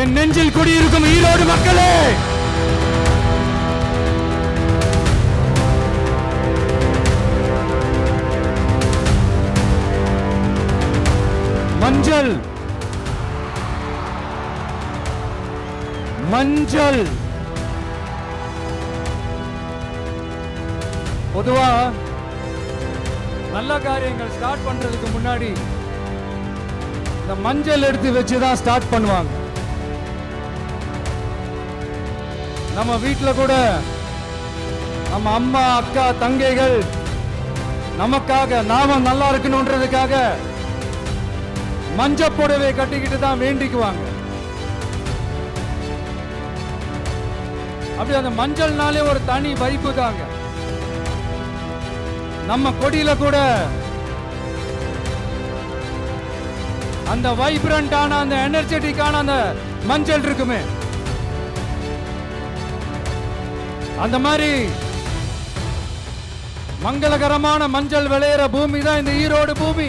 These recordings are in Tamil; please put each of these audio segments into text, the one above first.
என் நெஞ்சில் குடியிருக்கும் ஈரோடு மக்களே! மஞ்சள்! மஞ்சள்! பொதுவா நல்ல காரியங்கள் ஸ்டார்ட் பண்றதுக்கு முன்னாடி இந்த மஞ்சள் எடுத்து வச்சு தான் ஸ்டார்ட் பண்ணுவாங்க. நம்ம வீட்டில் கூட நம்ம அம்மா அக்கா தங்கைகள் நமக்காக நாம நல்லா இருக்கணுன்றதுக்காக மஞ்ச புடவை கட்டிக்கிட்டு தான் வேண்டிக்குவாங்க. அப்படி அந்த மஞ்சள்னாலே ஒரு தனி வைப்பு தாங்க. நம்ம கொடியில கூட அந்த வைப்ரண்டான அந்த எனர்ஜெட்டிக்கான அந்த மஞ்சள் இருக்குமே. அந்த மாதிரி மங்களகரமான மஞ்சள் விளையிற பூமி தான் இந்த ஈரோடு பூமி.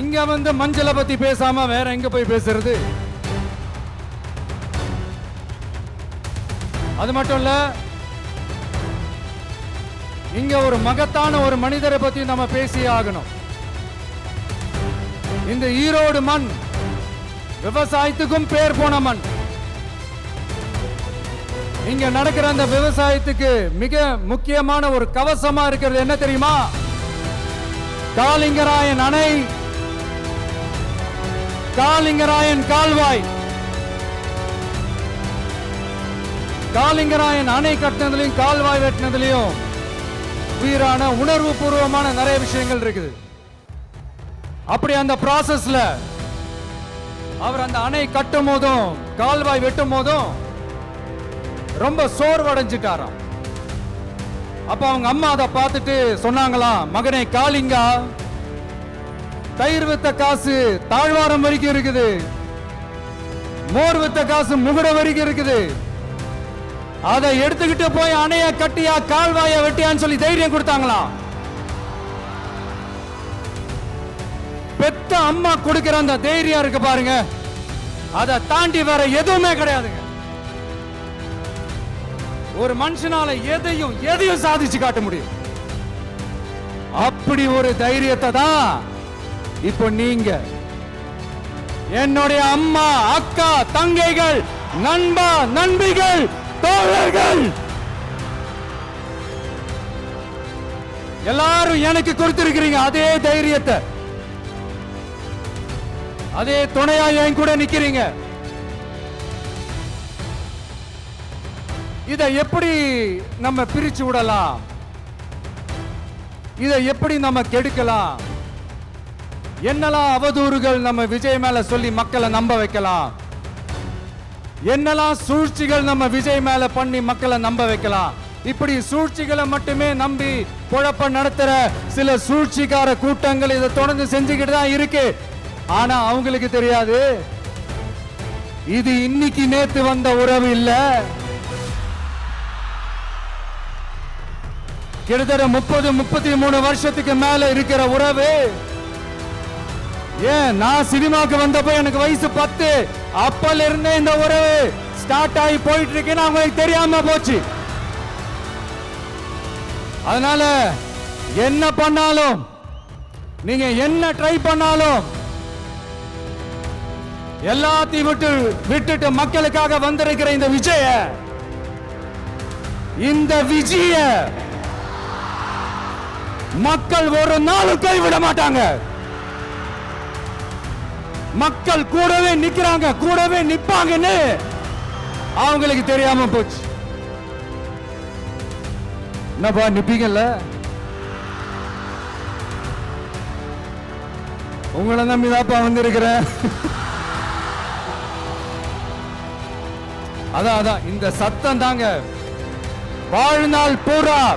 இங்க வந்து மஞ்சளை பத்தி பேசாம வேற எங்க போய் பேசுறது? அது மட்டும் இல்ல இங்க ஒரு மகத்தான ஒரு மனிதரை பத்தி நம்ம பேசியே ஆகணும். இந்த ஈரோடு மண் விவசாயத்துக்கும் பேர் போன மண். இங்க நடக்கிற அந்த விவசாயத்துக்கு மிக முக்கியமான ஒரு கவசமா இருக்கிறது என்ன தெரியுமா? காலிங்கராயன் அணை. காலிங்கராயன் கால்வாய். காலிங்கராயன் அணை கட்டினதுலையும் கால்வாய் வெட்டினதுலையும் உயிரான உணர்வு பூர்வமான நிறைய விஷயங்கள் இருக்குது. அப்படி அந்த ப்ராசஸ்ல அவர் அந்த அணை கட்டும் போதும் கால்வாய் வெட்டும் போதும் ரொம்ப சோர்வடைஞ்சிட்டாராம். அப்ப அவங்க அம்மா அதை பார்த்துட்டு சொன்னாங்களாம் மகனே காளிங்கா தயிர் வித்த காசு தாழ்வாரம் வரைக்கும் இருக்குது. மோர் வித்த காசு முகுட வரைக்கும் இருக்குது. அதை எடுத்துக்கிட்டு போய் அணைய கட்டியா கால்வாய வெட்டியான்னு சொல்லி தைரியம் கொடுத்தாங்களாம் பெத்த அம்மா கொடுக்கிற அந்த தைரியம் இருக்கு பாருங்க. அதை தாண்டி வேற எதுவுமே கிடையாதுங்க. ஒரு மனுஷனால எதையும் எதையும் சாதிச்சு காட்ட முடியும். அப்படி ஒரு தைரியத்தை தான் இப்போ நீங்க. என்னுடைய அம்மா அக்கா தங்கைகள் நண்பா நண்பிகள் தோழர்கள்! எல்லாரும் எனக்கு கொடுத்திருக்கிறீங்க அதே தைரியத்தை. அதே துணையா என் கூட நிக்கிறீங்க. இதை எப்படி நம்ம பிரிச்சு விடலாம்? இதை எப்படி நம்ம கெடுக்கலாம்? என்னெல்லாம் அவதூறுகள் நம்ம விஜய் மேல சொல்லி மக்களை நம்ப வைக்கலாம்? என்னெல்லாம் சூழ்ச்சிகள் நம்ம விஜய் மேல பண்ணி மக்களை நம்ப வைக்கலாம்? இப்படி சூழ்ச்சிகளை மட்டுமே நம்பி குழப்ப நடத்துற சில சூழ்ச்சிக்கார கூட்டங்கள் இதை தொடர்ந்து செஞ்சுக்கிட்டு தான் இருக்கு. ஆனா அவங்களுக்கு தெரியாது. இது இன்னைக்கு நேத்து வந்த உறவு இல்ல. கிட்டத்தட்ட முப்பது முப்பத்தி மூணு வருஷத்துக்கு மேல இருக்கிற உறவு. ஏன்? நான் சினிமாக்கு வந்தப்போ எனக்கு வயசு பத்து. அப்பல இருந்தே இந்த உறவு ஸ்டார்ட் ஆகி போயிட்டு இருக்குன்னு அவங்களுக்கு தெரியாம போச்சு. அதனால என்ன பண்ணாலும் நீங்க என்ன ட்ரை பண்ணாலும் எல்லாத்தையும் விட்டு விட்டுட்டு மக்களுக்காக வந்திருக்கிற இந்த விஜய இந்த விஜய மக்கள் ஒரு நாளும் கைவிட மாட்டாங்க. மக்கள் கூடவே நிக்கிறாங்க கூடவே நிப்பாங்கன்னு அவங்களுக்கு தெரியாம போச்சு. என்னப்பா நிப்பீங்கல்ல? உங்களை நம்பி வந்திருக்கிறேன். அதான் அதான் இந்த சத்தம் தாங்க. வாழ்நாள் பூரா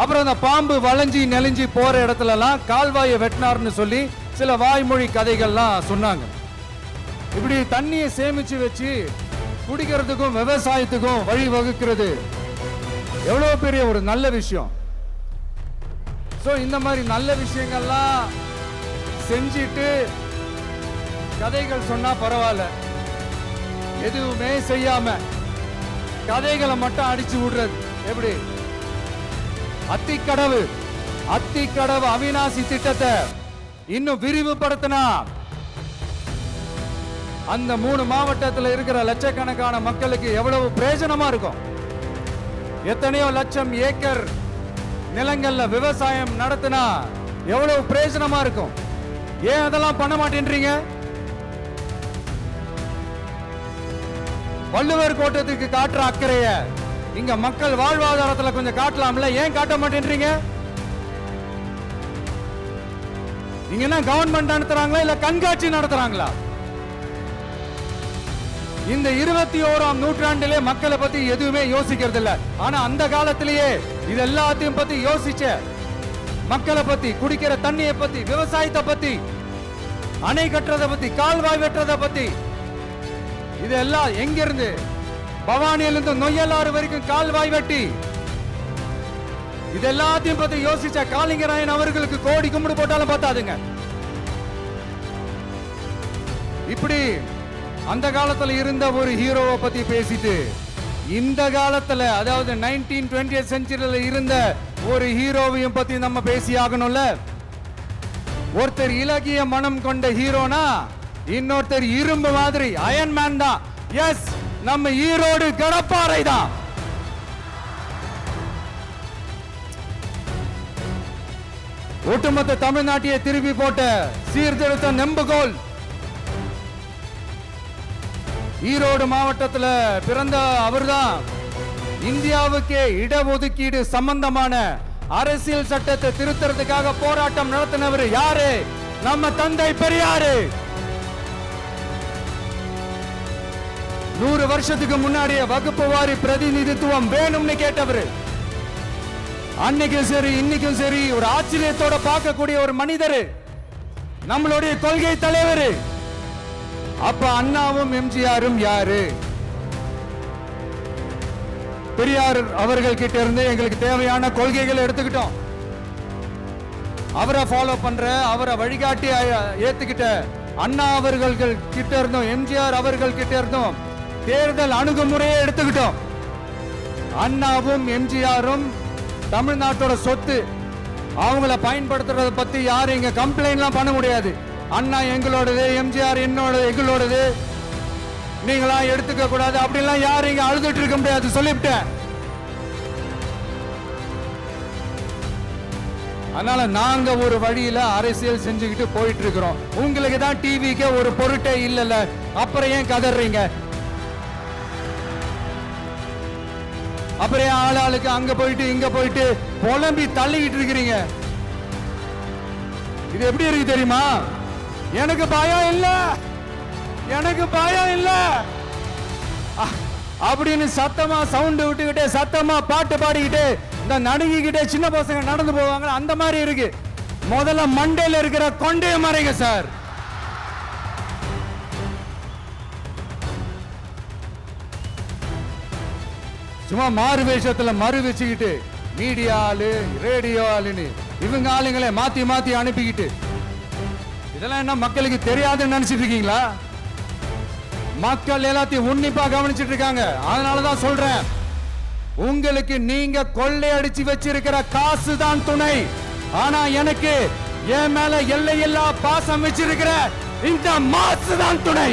அப்புறம் அந்த பாம்பு வளைஞ்சி நெளிஞ்சி போற இடத்துலலாம் கால்வாயை வெட்டினார்னு சொல்லி சில வாய்மொழி கதைகள்லாம் சொன்னாங்க. இப்படி தண்ணியை சேமிச்சு வச்சு குடிக்கிறதுக்கும் விவசாயத்துக்கும் வழி வகுக்கிறது எவ்வளவு பெரிய ஒரு நல்ல விஷயம். ஸோ இந்த மாதிரி நல்ல விஷயங்கள்லாம் செஞ்சிட்டு கதைகள் சொன்னா பரவாயில்ல. எதுவுமே செய்யாம கதைகளை மட்டும் அடிச்சு விடுறது. எப்படி? அத்திக்கடவு அத்திக்கடவு அவிநாசி திட்டத்தை இன்னும் விரிவுபடுத்தினா அந்த மூணு மாவட்டத்தில் இருக்கிற லட்சக்கணக்கான மக்களுக்கு எவ்வளவு பிரயோஜனமா இருக்கும்? எத்தனையோ லட்சம் ஏக்கர் நிலங்கள்ல விவசாயம் நடத்தினா எவ்வளவு பிரயோஜனமா இருக்கும்? ஏன் அதெல்லாம் பண்ண மாட்டேன்றீங்க? வள்ளுவர் கோட்டத்துக்கு காட்டுற அக்கறையை இங்க மக்கள் வாழ்வாதாரத்துல கொஞ்சம் காட்டலாம்ல. ஏன் காட்ட மாட்டேன்றீங்க? நீங்க என்ன கவர்மெண்ட் நடத்துறாங்களா இல்ல கண்காட்சி நடத்துறாங்களா? இந்த இருபத்தி ஓராம் நூற்றாண்டிலே மக்களை பத்தி எதுவுமே யோசிக்கிறது இல்ல ஆனா அந்த காலத்திலேயே இது எல்லாத்தையும் பத்தி யோசிச்ச மக்களை பத்தி குடிக்கிற தண்ணியை பத்தி விவசாயத்தை பத்தி அணை கட்டுறதை பத்தி கால்வாய் வெட்டுறதை பத்தி இதெல்லாம் எங்க இருந்து பவானியிலிருந்து நொய்யலாறு வரைக்கும் கால்வாய் வெட்டி. இது எல்லாத்தையும் பத்தி யோசிச்ச காளிங்கராயன் அவர்களுக்கு கோடி கும்பிடு போட்டாலும் பார்த்தாதுங்க. இப்படி அந்த காலத்துல இருந்த ஒரு ஹீரோவை பத்தி பேசிட்டு இந்த காலத்துல அதாவது நைன்டீன் டுவெண்ட்டி செஞ்சுரியில இருந்த ஒரு ஹீரோவையும் பத்தி நம்ம பேசி ஆகணும்ல? ஒருத்தர் இலகிய மனம் கொண்ட ஹீரோனா இன்னொருத்தர் இரும்பு மாதிரி அயன் மேன் தான். எஸ் நம்ம ஈரோடு கடப்பாறை தான். ஒட்டுமொத்த தமிழ்நாட்டையே திருப்பி போட்ட சீர்திருத்த நெம்புகோல். ஈரோடு மாவட்டத்துல பிறந்த அவர்தான். இந்தியாவுக்கே இடஒதுக்கீடு சம்பந்தமான அரசியல் சட்டத்தை திருத்தறதுக்காக போராட்டம் நடத்தினவர் யாரு? நம்ம தந்தை பெரியாரு. நூறு வருஷத்துக்கு முன்னாடியே வகுப்பு வாரி பிரதிநிதித்துவம் வேணும்னு கேட்டவர். அன்னைக்கும் சரி இன்னைக்கும் சரி ஒரு ஆச்சரியத்தோட பார்க்கக்கூடிய ஒரு மனிதர். நம்மளுடைய கொள்கை தலைவர். அப்ப அண்ணாவும் எம்ஜிஆரும் யாரு? பெரியார் அவர்கள் கிட்ட இருந்து எங்களுக்கு தேவையான கொள்கைகளை எடுத்துக்கிட்டோம். அவரை ஃபாலோ பண்ற அவரை வழிகாட்டி ஏத்துக்கிட்ட அண்ணா அவர்கள் கிட்ட இருந்தும் எம்ஜிஆர் அவர்கள் கிட்ட இருந்தும் தேர்தல் அணுகுமுறையை எடுத்துக்கிட்டோம். அண்ணாவும் எம்ஜிஆரும் தமிழ்நாட்டோட சொத்து அவங்கள பயன்படுத்துறத பத்தி யாரும் இங்க கம்ப்ளைண்ட்லாம் பண்ண முடியாது. அண்ணா எங்களோடது எம்ஜிஆர் என்னோட எங்களோடது. நீங்களாம் எடுத்துக்க கூடாது. அப்படிலாம் யாரும் இங்க அழுதுட்டு இருக்க முடியாது. சொல்லிவிட்டேன். அதனால நாங்க ஒரு வழியில அரசியல் செஞ்சுக்கிட்டு போயிட்டு இருக்கிறோம். உங்களுக்கு தான் டிவிக்கு ஒரு பொருட்டே இல்லைல்ல. அப்புறம் ஏன் கதறீங்க? அப்புறம் ஆள் ஆளுக்கு அங்க போயிட்டு இங்க போயிட்டு புலம்பி தள்ளிக்கிட்டு இருக்கிறீங்க. இது எப்படி இருக்கு தெரியுமா? எனக்கு பயம் இல்ல. எனக்கு பயம் இல்ல. அப்படின்னு சத்தமா சவுண்ட் விட்டுக்கிட்டே சத்தமா பாட்டு பாடிக்கிட்டு இந்த நடுங்கிக்கிட்டே சின்ன பசங்க நடந்து போவாங்க அந்த மாதிரி இருக்கு. முதல்ல மண்டையில் இருக்கிற கொண்டே மறைங்க சார். சும்மா மாறு வேஷத்துல மறு வச்சுக்கிட்டு மீடியா ஆளு ரேடியோ ஆளுன்னு இவங்க ஆளுங்களை மாத்தி மாத்தி அனுப்பிக்கிட்டு. இதெல்லாம் என்ன மக்களுக்கு தெரியாதுன்னு நினைச்சிட்டு இருக்கீங்களா? மக்கள் எல்லாத்தையும் உன்னிப்பா கவனிச்சிட்டு இருக்காங்க. அதனாலதான் சொல்றேன். உங்களுக்கு நீங்க கொள்ளையடிச்சு வச்சிருக்கிற காசு தான் துணை. ஆனா எனக்கு என் மேல எல்லையில்லா பாசம் வச்சிருக்கிற இந்த மாசு தான் துணை.